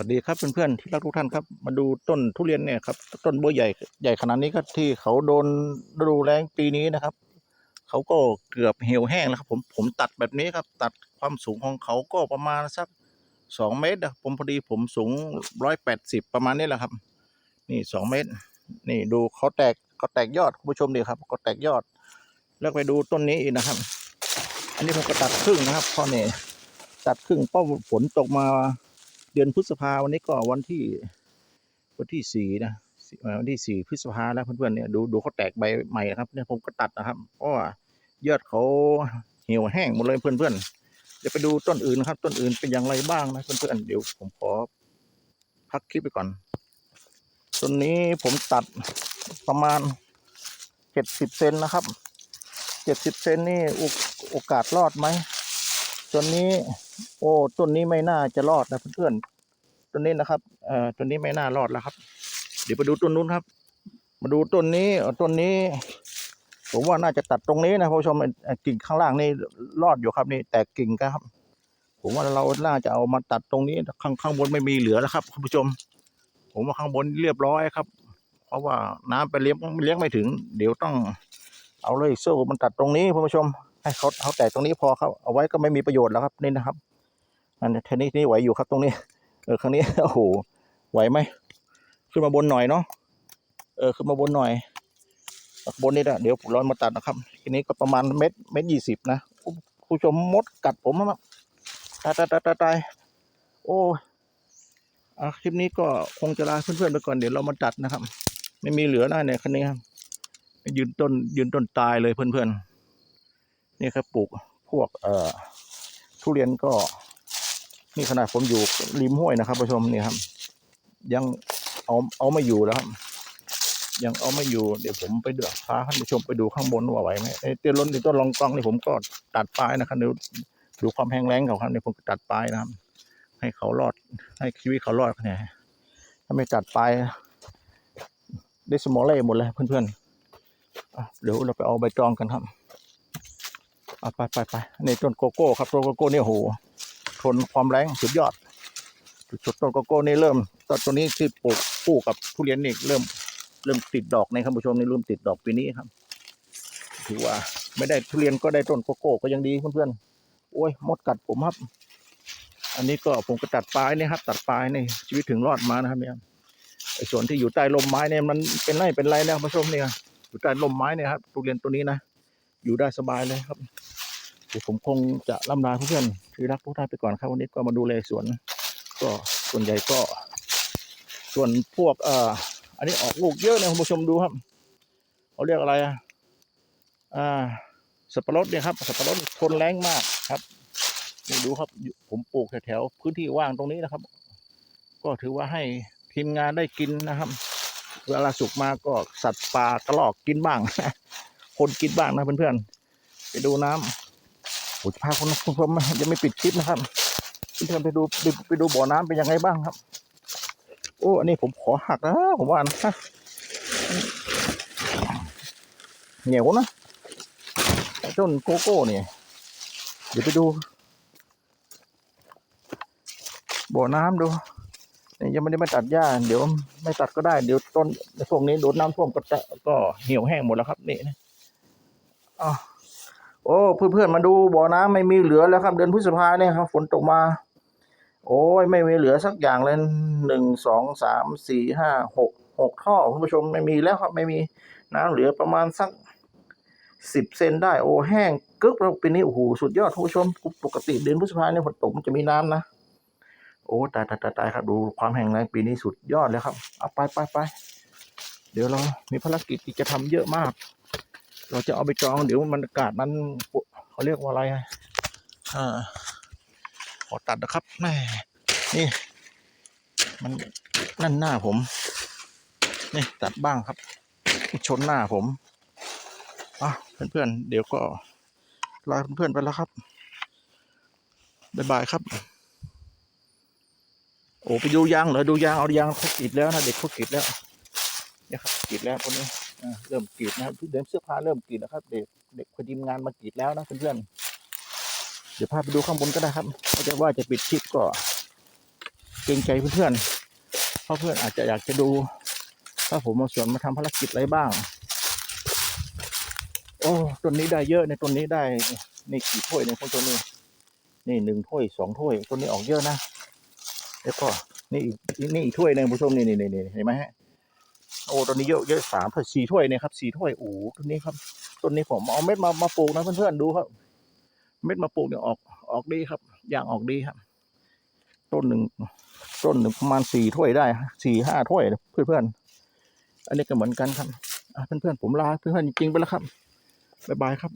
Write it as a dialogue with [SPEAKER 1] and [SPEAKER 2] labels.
[SPEAKER 1] วัสดีครับเพื่อนๆที่รักทุกท่านครับ มาดูต้นทุเรียนเนี่ยครับ ต้นบัวใหญ่ใหญ่ขนาดนี้ก็ที่เขาโดนดูแลงปีนี้นะครับ เขาก็เกือบเหี่ยวแห้งแล้วครับผมผมตัดแบบนี้ครับ ตัดความสูงของเขาก็ประมาณสักสองเมตรนะผมพอดีผมสูงร้อยแปดสิบประมาณนี้แหละครับ นี่สองเมตร นี่ดูเขาแตกเขาแตกยอดคุณผู้ชมดีครับเขาแตกยอด แล้วไปดูต้นนี้อีกนะครับ อันนี้ผมก็ตัดครึ่งนะครับเพราะเนี่ยตัดครึ่งเพราะฝนตกมา เดือนพฤษภาวันนี้ก็วันที่วันที่สี่นะวันที่สี่พฤษภาแล้วเพื่อนๆเนี่ยดูดูเขาแตกใบใหม่นะครับเนี่ยผมก็ตัดนะครับเพราะว่ายอดเขาเหี่ยวแห้งหมดเลยเพื่อนๆเดี๋ยวไปดูต้นอื่นนะครับ ต้นอื่นเป็นอย่างไรบ้างนะเพื่อนๆเดี๋ยวผมขอพักคลิปไปก่อนต้นนี้ผมตัดประมาณเจ็ดสิบเซนนะครับเจ็ดสิบเซนนี่โอโอกาสรอดไหมต้นนี้ โอ้ต้นนี้ไม่น่าจะรอดนะเพื่อนๆต้นนี้นะครับเอ่อต้นนี้ไม่น่ารอดแล้วครับ เดี๋ยวไปดูต้นนู้นครับ มาดูต้นนี้ต้นนี้ ผมว่าน่าจะตัดตรงนี้นะผู้ชมกิ่งข้างล่างนี่รอดอยู่ครับนี่แตกกิ่งครับ ผมว่าเราน่าจะเอามาตัดตรงนี้ข้างข้างบนไม่มีเหลือแล้วครับคุณผู้ชม ผมว่าข้างบนเรียบร้อยครับ เพราะว่าน้ำไปเลี้ยงเลี้ยงไม่ถึง เดี๋ยวต้องเอาเลยโซ่มันตัดตรงนี้คุณผู้ชม ให้เขาเขาแตกตรงนี้พอครับเอาไว้ก็ไม่มีประโยชน์แล้วครับนี่นะครับ อันนี้เทนนี้นี่ไหวอยู่ครับตรงนี้ เออครั้งนี้โอ้โหไหวไหมขึ้นมาบนหน่อยเนาะเออขึ้นมาบนหน่อยบนนี่นะเดี๋ยวร้อนมาตัดนะครับ ทีนี้ก็ประมาณเม็ดเม็ดยี่สิบนะคุณผู้ชมมดกัดผมมากตายตายตายตายตายโอ้อะคลิปนี้ก็คงจะลาเพื่อนๆไปก่อนเดี๋ยวเรามาตัดนะครับ ไม่มีเหลือหน้าเนี่ยคันนี้ครับยืนต้นยืนต้นตายเลยเพื่อนๆนี่ครับปลูกพวกเอ่อทุเรียนก็ นี่ขนาดผมอยู่ริมห้วยนะครับผู้ชมนี่ครับ ยังเอาเอาไม่อยู่แล้วครับ ยังเอาไม่อยู่เดี๋ยวผมไปเดือดพาท่านผู้ชมไปดูข้างบนว่าไหวไหมไอ้เตี้ยล้นที่ต้นรองกล้องนี่ผมก็ตัดปลายนะครับเดี๋ยวดูความแห้งแล้งของเขาเนี่ยผมตัดปลายนะครับ ให้เขารอดให้ชีวิตเขารอดเนี่ยถ้าไม่ตัดปลายได้สมอลเล่หมดเลยเพื่อนๆเดี๋ยวเราไปเอาใบตองกันครับเอาไปไปไปในต้นโกโก้ครับต้นโกโก้เนี่ยโห ทนความแรงสุดยอดจุดต้นโกโก้นี่เริ่มต้นตัวนี้ที่ปลูกคู่กับทุเรียนนี่เริ่มเริ่มติดดอกในครับผู้ชมนี่เริ่มติดดอกปีนี้ครับ ถือว่าไม่ได้ทุเรียนก็ได้ต้นโกโก้ก็ยังดีเพื่อนๆโอ้ยมดกัดผมครับ อันนี้ก็ผมก็ตัดปลายนี่ครับ ตัดปลายนี่ชีวิตถึงรอดมานะครับเนี่ยไอ้ส่วนที่อยู่ใต้ร่มไม้เนี่ยมันเป็นไรเป็นไรนะผู้ชมเนี่ยอยู่ใต้ร่มไม้เนี่ยครับทุเรียนตัวนี้นะอยู่ได้สบายเลยครับ เดี๋ยวผมคงจะล่ำลาเพื่อนที่รักทุกท่านไปก่อนครับวันนี้ก็มาดูแลสวน ก็ส่วนใหญ่ก็ ส่วนพวกเอ่ออันนี้ออกลูกเยอะนะคุณผู้ชมดูครับเขาเรียกอะไรอะอ่าสับปะรดเนี่ยครับสับปะรดทนแรงมากครับนี่ดูครับผมปลูกแถวๆพื้นที่ว่างตรงนี้นะครับ ก็ถือว่าให้ทีมงานได้กินนะครับเวลาสุกมาก็สัตว์ป่ากระรอกกินบ้าง คนกินบ้างนะเพื่อนๆไปดูน้ำ ผมจะพาคุณผู้ชมยังไม่ปิดคลิปนะครับเพื่อนไปดูไปดูบ่อน้ำเป็นยังไงบ้างครับ โอ้อันนี้ผมขอหักนะผมว่านะเหนียวนะต้นโกโก้เนี่ยเดี๋ยวไปดู บ่อน้ำดูนี่ยังไม่ได้มาตัดหญ้า เดี๋ยวไม่ตัดก็ได้ เดี๋ยวต้นในพวกนี้โดนน้ำท่วมก็จะก็เหี่ยวแห้งหมดแล้วครับนี่นะอ๋อ โอ้เพื่อนๆมาดูบ่อน้ำไม่มีเหลือแล้วครับ เดือนพฤษภาเนี่ยครับฝนตกมา โอ้ยไม่มีเหลือสักอย่างเลยหนึ่งสองสามสี่ห้าหกหกท่อคุณผู้ชมไม่มีแล้วครับ ไม่มีน้ำเหลือประมาณสักสิบเซนได้ โอ้แห้งกึกแล้วปีนี้โอ้โหสุดยอดคุณผู้ชมปกติเดือนพฤษภาเนี่ยฝนตกมันจะมีน้ำนะโอ้ตายตายตายตายครับดูความแห้งแล้งปีนี้สุดยอดเลยครับเอาไปไปไปเดี๋ยวเรามีภารกิจที่จะทำเยอะมาก เราจะเอาไปจองเดี๋ยวมันอากาศมันเขาเรียกว่าอะไรอะอ่าขอตัดนะครับแม่นี่ มันนั่นหน้าผม นี่ตัดบ้างครับ ชนหน้าผมอะเพื่อนๆเดี๋ยวก็ลาเพื่อนๆไปแล้วครับบ๊ายบายครับ โอ้ไปดูยางเหรอดูยางเอายางเขากรีดแล้วนะเด็กเขากรีดแล้วเนี่ยครับกรีดแล้วคนนี้ เริ่มกรีดนะครับเดินเสื้อผ้าเริ่มกรีดแล้วครับ เด็กเด็กคนทีมงานมากรีดแล้วนะเพื่อนๆเดี๋ยวพาไปดูข้างบนก็ได้ครับถ้าจะว่าจะปิดคลิปก็เกรงใจเพื่อนๆเพราะเพื่อนอาจจะอยากจะดูถ้าผมมาสวนมาทำภารกิจอะไรบ้าง โอ้ต้นนี้ได้เยอะในต้นนี้ได้นี่กี่ถ้วยเนี่ยคนต้นนี้ นี่หนึ่งถ้วยสองถ้วยต้นนี้ออกเยอะนะแล้วก็นี่อีกนี่อีกถ้วยหนึงผู้ชมนี่นี่นี่เห็นไหมฮะ โอ้ต้นนี้เยอะเยอะสามถ้วยสี่ถ้วยเนี่ยครับสี่ถ้วยโอ้ต้นนี้ครับต้นนี้ผมเอาเม็ดมามาปลูกนะเพื่อนๆดูครับ เม็ดมาปลูกเนี่ยออกออกดีครับ อย่างออกดีครับ ต้นหนึ่งต้นหนึ่งประมาณสี่ถ้วยได้สี่ห้าถ้วยเพื่อนๆอันนี้ก็เหมือนกันครับอะเพื่อนๆผมลาเพื่อนๆจริงๆไปแล้วครับบ๊ายบายครับ